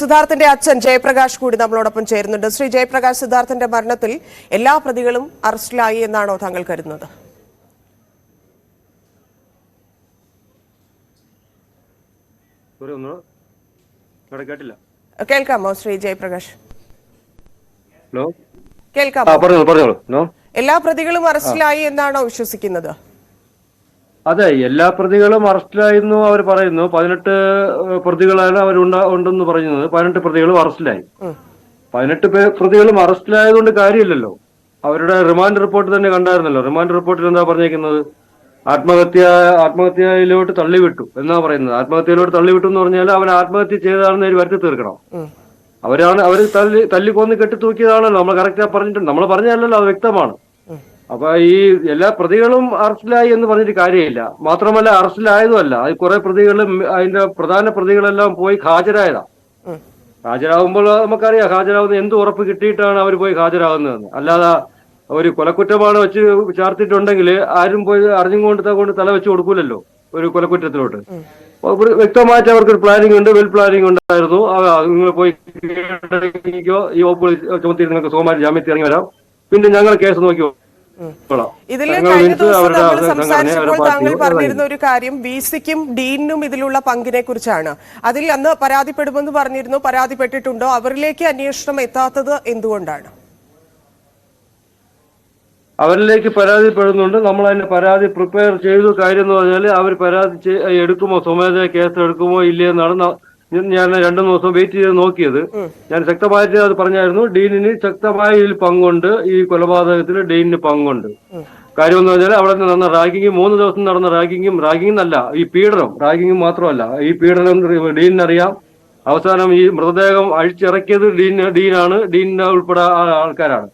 സിദ്ധാർത്ഥന്റെ അച്ഛൻ ജയപ്രകാശ് കൂടി നമ്മളോടൊപ്പം ചേരുന്നുണ്ട്. ശ്രീ ജയപ്രകാശ് സിദ്ധാർത്ഥന്റെ മരണത്തിൽ എല്ലാ പ്രതികളും അറസ്റ്റിലായി എന്നാണോ താങ്കൾ കരുതുന്നത്? കേട്ടില്ല. കേൾക്കാമോ ശ്രീ ജയപ്രകാശ്? ഹലോ? കേൾക്കാമോ? പറഞ്ഞോളൂ പറഞ്ഞോളൂ. ഹലോ? എല്ലാ പ്രതികളും അറസ്റ്റിലായി എന്നാണോ വിശ്വസിക്കുന്നത്? അതെ എല്ലാ പ്രതികളും അറസ്റ്റിലായിരുന്നു അവർ പറയുന്നു. പതിനെട്ട് പ്രതികളാണ് അവർ ഉണ്ടെന്ന് പറയുന്നത് പതിനെട്ട് പ്രതികളും അറസ്റ്റിലായി. പതിനെട്ട് പ്രതികളും അറസ്റ്റിലായതുകൊണ്ട് കാര്യമില്ലല്ലോ. അവരുടെ റിമാൻഡ് റിപ്പോർട്ട് തന്നെ കണ്ടായിരുന്നല്ലോ. റിമാൻഡ് റിപ്പോർട്ടിൽ എന്താ പറഞ്ഞേക്കുന്നത്? ആത്മഹത്യ ആത്മഹത്യയിലോട്ട് തള്ളിവിട്ടു. എന്നാ പറയുന്നത്? ആത്മഹത്യയിലോട്ട് തള്ളിവിട്ടു എന്ന് പറഞ്ഞാൽ അവൻ ആത്മഹത്യ ചെയ്തതാണെന്ന് അവർ വരുത്തി തീർക്കണം. അവരാണ് അവർ തല്ലി തല്ലിക്കൊന്ന് കെട്ടി തൂക്കിയതാണല്ലോ നമ്മൾ കറക്റ്റ് പറഞ്ഞിട്ടുണ്ട്. നമ്മൾ പറഞ്ഞല്ലോ അത് വ്യക്തമാണ്. അപ്പൊ ഈ എല്ലാ പ്രതികളും അറസ്റ്റിലായി എന്ന് പറഞ്ഞിട്ട് കാര്യമില്ല. മാത്രമല്ല അറസ്റ്റിലായതുമല്ല. അത് കുറെ പ്രതികളും അതിന്റെ പ്രധാന പ്രതികളെല്ലാം പോയി ഹാജരായതാ. ഹാജരാകുമ്പോൾ നമുക്കറിയാം ഹാജരാകുന്ന എന്ത് ഉറപ്പ് കിട്ടിയിട്ടാണ് അവർ പോയി ഹാജരാകുന്നതെന്ന്. അല്ലാതെ ഒരു കൊലക്കുറ്റമാണ് വെച്ച് ചാർത്തിട്ടുണ്ടെങ്കിൽ ആരും പോയി അറിഞ്ഞും കൊണ്ട് കൊണ്ട് തല വെച്ച് കൊടുക്കൂലല്ലോ ഒരു കൊലക്കുറ്റത്തിലോട്ട്. വ്യക്തമായിട്ട് അവർക്ക് ഒരു പ്ലാനിംഗ് ഉണ്ട്. വെൽ പ്ലാനിംഗ് ഉണ്ടായിരുന്നു. നിങ്ങൾ പോയി ഈ വകുപ്പ് ചുമത്തി നിങ്ങൾക്ക് സോമാരി ജാമ്യത്തിൽ ഇറങ്ങി വരാം. പിന്നെ ഞങ്ങൾ കേസ് നോക്കി. ഇതിൽ കഴിഞ്ഞ ദിവസം നമ്മൾ സംസാരിച്ചപ്പോൾ താങ്കൾ പറഞ്ഞിരുന്ന ഒരു കാര്യം വി സിക്കും ഡീനും ഇതിലുള്ള പങ്കിനെ കുറിച്ചാണ്. അതിൽ അന്ന് പരാതിപ്പെടുമെന്ന് പറഞ്ഞിരുന്നു പരാതിപ്പെട്ടിട്ടുണ്ടോ? അവരിലേക്ക് അന്വേഷണം എത്താത്തത് എന്തുകൊണ്ടാണ്? അവരിലേക്ക് പരാതിപ്പെടുന്നുണ്ട്. നമ്മൾ അതിന് പരാതി പ്രിപ്പയർ ചെയ്തു. കാര്യം എന്ന് പറഞ്ഞാൽ അവർ പരാതി എടുക്കുമോ? സ്വമേധയാ കേസ് എടുക്കുമോ ഇല്ലേ എന്നാണ് ഞാൻ രണ്ടു ദിവസം വെയിറ്റ് ചെയ്ത് നോക്കിയത്. ഞാൻ ശക്തമായിട്ട് അത് പറഞ്ഞായിരുന്നു ഡീനിന് ശക്തമായ ഇതിൽ പങ്കുണ്ട് ഈ കൊലപാതകത്തിൽ ഡീനിന് പങ്കുണ്ട്. കാര്യം എന്ന് പറഞ്ഞാൽ അവിടെ നടന്ന റാഗിങ് മൂന്ന് ദിവസം നടന്ന റാഗിങ്ങും റാഗിങ് എന്നല്ല ഈ പീഡനം റാഗിങ് മാത്രമല്ല ഈ പീഡനം ഡീനറിയാം അവസാനം ഈ മൃതദേഹം അഴിച്ചിറക്കിയത് ഡീൻ ഡീനാണ് ഡീനിന്റെ ഉൾപ്പെടെ ആൾക്കാരാണ്.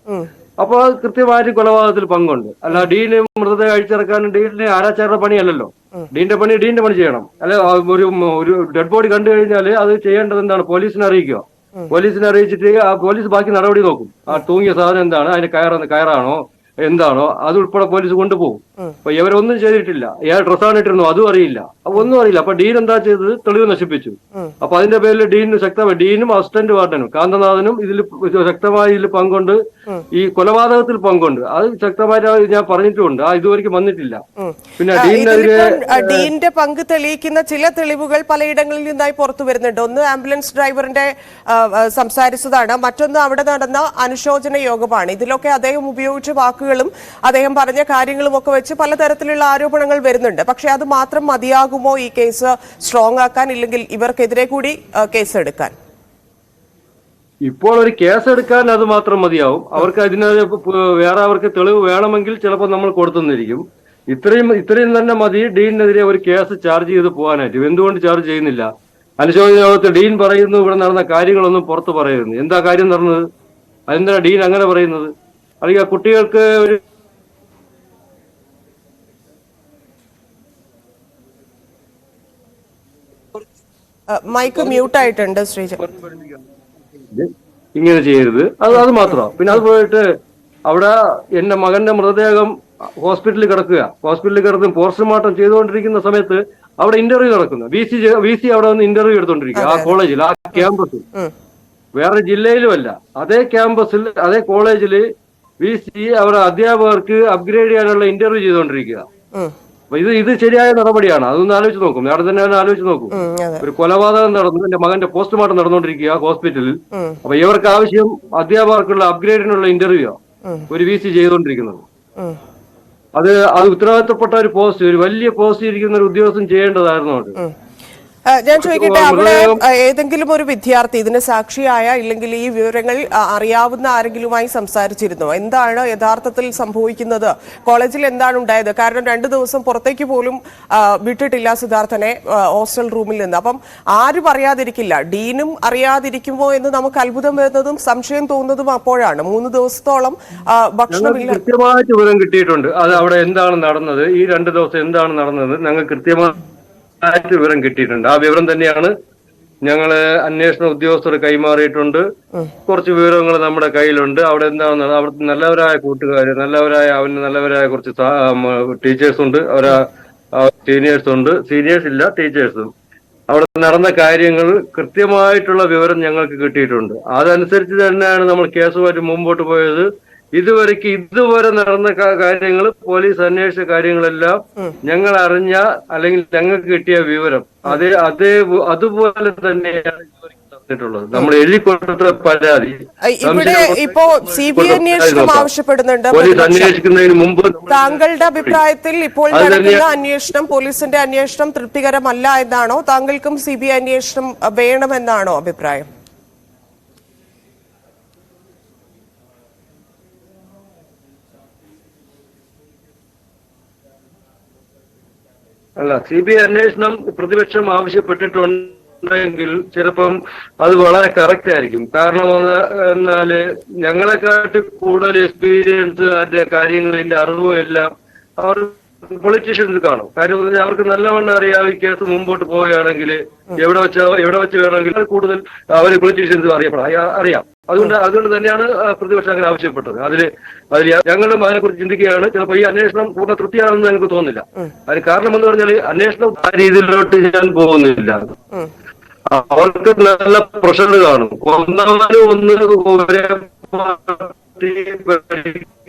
അപ്പോൾ അപ്പൊ കൃത്യമായിട്ട് കൊലപാതകത്തിൽ പങ്കുണ്ട്. അല്ല ഡീന് മൃതദേഹം അഴിച്ചിറക്കാൻ ഡീനിന് ആരാച്ചാരുടെ പണിയല്ലല്ലോ. ഡീന്റെ പണി ഡീന്റെ പണി ചെയ്യണം. അല്ലെ ഒരു ഒരു ഡെഡ് ബോഡി കണ്ടു കഴിഞ്ഞാൽ അത് ചെയ്യേണ്ടത് എന്താണ്? പോലീസിനെ അറിയിക്കുക. പോലീസിനെ അറിയിച്ചിട്ട് ആ പോലീസ് ബാക്കി നടപടി നോക്കും. ആ തൂങ്ങിയ സാധനം എന്താണ്? അതിന്റെ കയറ കയറാണോ? എന്താണോ? അത് ഉൾപ്പെടെ പോലീസ് കൊണ്ടുപോകും. അപ്പൊ ഇവരൊന്നും ചെയ്തിട്ടില്ല. ഇയാൾ ഡ്രസ്സാണ് ഇട്ടിരുന്നു അതും അറിയില്ല. അപ്പൊ ഒന്നും അറിയില്ല. അപ്പൊ ഡീൻ എന്താ ചെയ്തത്? തെളിവ് നശിപ്പിച്ചു. അപ്പൊ അതിന്റെ പേരിൽ ഡീനും ശക്തമായി ഡീനും അസിസ്റ്റന്റ് വാർഡനും കാന്തനാഥനും ഇതിൽ ശക്തമായി ഇതിൽ പങ്കുണ്ട്. ഈ കൊലപാതകത്തിൽ പങ്കുണ്ട്. അത് ശക്തമായിട്ട് ഞാൻ പറഞ്ഞിട്ടുണ്ട്. ആ ഇതുവരെയ്ക്കും വന്നിട്ടില്ല. പിന്നെ ഡീനെതിരെ ഡീന്റെ പങ്ക് തെളിയിക്കുന്ന ചില തെളിവുകൾ പലയിടങ്ങളിൽ നിന്നായി പുറത്തു വരുന്നുണ്ട്. ഒന്ന് ആംബുലൻസ് ഡ്രൈവറിന്റെ സംസാരിച്ചതാണ്. മറ്റൊന്ന് അവിടെ നടന്ന അനുശോചന യോഗമാണ്. ഇതിലൊക്കെ അദ്ദേഹം ഉപയോഗിച്ച വാക്കുകളും അദ്ദേഹം പറഞ്ഞ കാര്യങ്ങളും ഒക്കെ വെച്ച് പലതരത്തിലുള്ള ആരോപണങ്ങൾ വരുന്നുണ്ട്. പക്ഷെ അത് മാത്രം മതിയാകുമോ ഈ കേസ് സ്ട്രോങ് ആക്കാൻ ഇല്ലെങ്കിൽ ഇവർക്കെതിരെ കൂടി കേസ് എടുക്കാൻ ഇപ്പോൾ ഒരു കേസ് എടുക്കാൻ അത് മാത്രം മതിയാവും. അവർക്ക് അതിന് വേറെ അവർക്ക് തെളിവ് വേണമെങ്കിൽ ചിലപ്പോൾ നമ്മൾ കൊടുത്തുന്നിരിക്കും. ഇത്രയും ഇത്രയും തന്നെ മതി. ഡീനിനെതിരെ ഒരു കേസ് ചാർജ് ചെയ്ത് പോകാനായിട്ട്. എന്തുകൊണ്ട് ചാർജ് ചെയ്യുന്നില്ല? അനുശോചന യോഗത്തിൽ ഡീൻ പറയുന്നു ഇവിടെ നടന്ന കാര്യങ്ങളൊന്നും പുറത്ത് പറയുന്നു എന്താ കാര്യം നടന്നത്? അതെന്താ ഡീൻ അങ്ങനെ പറയുന്നത്? അല്ലെങ്കിൽ കുട്ടികൾക്ക് ഒരു മൈക്ക് മ്യൂട്ട് ആയിട്ടുണ്ട് ശ്രീജ ഇങ്ങനെ ചെയ്യരുത്. അത് അത് മാത്രമാണ് പിന്നെ അത് പോയിട്ട് അവിടെ എന്റെ മകന്റെ മൃതദേഹം ഹോസ്പിറ്റലിൽ കിടക്കുക. ഹോസ്പിറ്റലിൽ കിടന്ന് പോസ്റ്റ്മോർട്ടം ചെയ്തുകൊണ്ടിരിക്കുന്ന സമയത്ത് അവിടെ ഇന്റർവ്യൂ നടക്കുന്നു. വി സി വി സി അവിടെ വന്ന് ഇന്റർവ്യൂ എടുത്തോണ്ടിരിക്കുക. ആ കോളേജിൽ ആ ക്യാമ്പസിൽ. വേറെ ജില്ലയിലുമല്ല. അതേ ക്യാമ്പസിൽ അതേ കോളേജിൽ വി സി അവരുടെ അധ്യാപകർക്ക് അപ്ഗ്രേഡ് ചെയ്യാനുള്ള ഇന്റർവ്യൂ ചെയ്തുകൊണ്ടിരിക്കുക. ഇത് ഇത് ശരിയായ നടപടിയാണ്. അതൊന്ന് ആലോചിച്ച് നോക്കും. നേരത്തെ തന്നെ ഒന്ന് ആലോചിച്ച് നോക്കും. ഒരു കൊലപാതകം നടന്നു എന്റെ മകന്റെ പോസ്റ്റ്മോർട്ടം നടന്നുകൊണ്ടിരിക്കുക ഹോസ്പിറ്റലിൽ. അപ്പൊ ഇവർക്ക് ആവശ്യം അധ്യാപകർക്കുള്ള അപ്ഗ്രേഡിനുള്ള ഇന്റർവ്യൂ. ഒരു വി സി ചെയ്തുകൊണ്ടിരിക്കുന്നത്. അത് അത് ഉത്തരവാദിത്തപ്പെട്ട ഒരു പോസ്റ്റ് ഒരു വലിയ പോസ്റ്റ് ഇരിക്കുന്ന ഒരു ഉദ്യോഗസ്ഥൻ ചെയ്യേണ്ടതായിരുന്നു അത് ഞാൻ ചോദിക്കട്ടെ അവിടെ ഏതെങ്കിലും ഒരു വിദ്യാർത്ഥി ഇതിന് സാക്ഷിയായ ഇല്ലെങ്കിൽ ഈ വിവരങ്ങൾ അറിയാവുന്ന ആരെങ്കിലുമായി സംസാരിച്ചിരുന്നോ? എന്താണ് യഥാർത്ഥത്തിൽ സംഭവിക്കുന്നത്? കോളേജിൽ എന്താണ് ഉണ്ടായത്? കാരണം രണ്ട് ദിവസം പുറത്തേക്ക് പോലും വിട്ടിട്ടില്ല സിദ്ധാർത്ഥനെ ഹോസ്റ്റൽ റൂമിൽ നിന്ന്. അപ്പം ആരും അറിയാതിരിക്കില്ല. ഡീനും അറിയാതിരിക്കുമോ എന്ന് നമുക്ക് അത്ഭുതം വരുന്നതും സംശയം തോന്നുന്നതും അപ്പോഴാണ്. മൂന്ന് ദിവസത്തോളം ഭക്ഷണമില്ല കൃത്യമായിട്ട് വിവരം കിട്ടിയിട്ടുണ്ട്. അത് അവിടെ എന്താണ് നടന്നത്? ഈ രണ്ട് ദിവസം എന്താണ് നടന്നത്? ഞങ്ങൾ കൃത്യമായിട്ട് വിവരം കിട്ടിയിട്ടുണ്ട്. ആ വിവരം തന്നെയാണ് ഞങ്ങൾ അന്വേഷണ ഉദ്യോഗസ്ഥർ കൈമാറിയിട്ടുണ്ട്. കുറച്ച് വിവരങ്ങൾ നമ്മുടെ കയ്യിലുണ്ട്. അവിടെ എന്താണ് നട- അവിടുത്തെ നല്ലവരായ കൂട്ടുകാർ നല്ലവരായ അവന് നല്ലവരായ കുറച്ച് ടീച്ചേഴ്സ് ഉണ്ട് അവരാ സീനിയേഴ്സ് ഉണ്ട് സീനിയേഴ്സ് ഇല്ല ടീച്ചേഴ്സും. അവിടെ നടന്ന കാര്യങ്ങൾ കൃത്യമായിട്ടുള്ള വിവരം ഞങ്ങൾക്ക് കിട്ടിയിട്ടുണ്ട്. അതനുസരിച്ച് തന്നെയാണ് നമ്മൾ കേസുമായിട്ട് മുമ്പോട്ട് പോയത്. ഇതുവരെക്ക് ഇതുവരെ നടന്ന കാര്യങ്ങൾ പോലീസ് അന്വേഷിച്ച കാര്യങ്ങളെല്ലാം ഞങ്ങൾ അറിഞ്ഞ അല്ലെങ്കിൽ ഞങ്ങൾക്ക് കിട്ടിയ വിവരം. അതേ അതേ അതുപോലെ തന്നെയാണ് നമ്മൾ എഴുതി കൊടുത്ത പരാതി ഇവിടെ ഇപ്പോ സി ബി അന്വേഷണം ആവശ്യപ്പെടുന്നുണ്ട്. പോലീസ് അന്വേഷിക്കുന്നതിന് മുമ്പ് താങ്കളുടെ അഭിപ്രായത്തിൽ ഇപ്പോൾ നടക്കുന്ന അന്വേഷണം പോലീസിന്റെ അന്വേഷണം തൃപ്തികരമല്ല എന്നാണോ? താങ്കൾക്കും സി ബി അന്വേഷണം വേണമെന്നാണോ അഭിപ്രായം? അല്ല സി ബി ഐ അന്വേഷണം പ്രതിപക്ഷം ആവശ്യപ്പെട്ടിട്ടുണ്ടെങ്കിൽ ചിലപ്പം അത് വളരെ കറക്റ്റ് ആയിരിക്കും. കാരണം എന്നാൽ ഞങ്ങളെക്കാട്ടി കൂടുതൽ എക്സ്പീരിയൻസ് അതിന്റെ കാര്യങ്ങളിന്റെ അറിവും എല്ലാം അവർ പൊളിറ്റീഷ്യൻസ് കാണും. കാര്യം പറഞ്ഞാൽ അവർക്ക് നല്ലവണ്ണം അറിയാം ഈ കേസ് മുമ്പോട്ട് പോവുകയാണെങ്കിൽ എവിടെ വെച്ച് എവിടെ വെച്ച് വേണമെങ്കിൽ കൂടുതൽ അവർ പൊളിറ്റീഷ്യൻസ് അറിയപ്പെടാം. അറിയാം. അതുകൊണ്ട് അതുകൊണ്ട് തന്നെയാണ് പ്രതിപക്ഷം അങ്ങനെ ആവശ്യപ്പെട്ടത്. അതിൽ അതിൽ ഞങ്ങളും അതിനെക്കുറിച്ച് ചിന്തിക്കുകയാണ്. ചിലപ്പോൾ ഈ അന്വേഷണം പൂർണ തൃപ്തിയാണെന്ന് എനിക്ക് തോന്നുന്നില്ല. അതിന് കാരണം എന്ന് പറഞ്ഞാൽ അന്വേഷണം ആ രീതിയിലോട്ട് ഞാൻ പോകുന്നില്ല. അവർക്ക് നല്ല പ്രഷർ കാണും. ഒന്നാമത് ഒന്ന് ഒരേ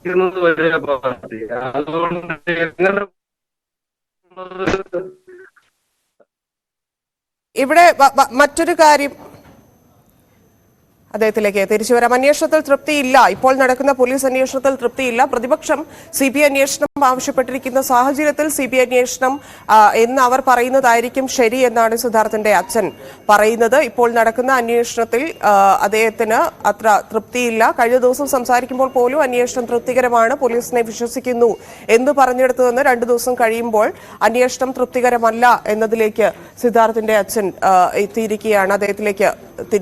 പാർട്ടി വലിയ പാർട്ടി. അതുകൊണ്ട് എങ്ങനെ ഇവിടെ മറ്റൊരു കാര്യം അദ്ദേഹത്തിലേക്ക് തിരിച്ചു വരാം. അന്വേഷണത്തിൽ തൃപ്തിയില്ല. ഇപ്പോൾ നടക്കുന്ന പോലീസ് അന്വേഷണത്തിൽ തൃപ്തിയില്ല. പ്രതിപക്ഷം സി ബി അന്വേഷണം ആവശ്യപ്പെട്ടിരിക്കുന്ന സാഹചര്യത്തിൽ സി ബി അന്വേഷണം എന്ന് അവർ പറയുന്നതായിരിക്കും ശരി എന്നാണ് സിദ്ധാർത്ഥന്റെ അച്ഛൻ പറയുന്നത്. ഇപ്പോൾ നടക്കുന്ന അന്വേഷണത്തിൽ അദ്ദേഹത്തിന് അത്ര തൃപ്തിയില്ല. കഴിഞ്ഞ ദിവസം സംസാരിക്കുമ്പോൾ പോലും അന്വേഷണം തൃപ്തികരമാണ്. പോലീസിനെ വിശ്വസിക്കുന്നു എന്ന് പറഞ്ഞെടുത്തു നിന്ന് രണ്ടു ദിവസം കഴിയുമ്പോൾ അന്വേഷണം തൃപ്തികരമല്ല എന്നതിലേക്ക് സിദ്ധാർത്ഥിന്റെ അച്ഛൻ എത്തിയിരിക്കുകയാണ്. അദ്ദേഹത്തിലേക്ക് തിരി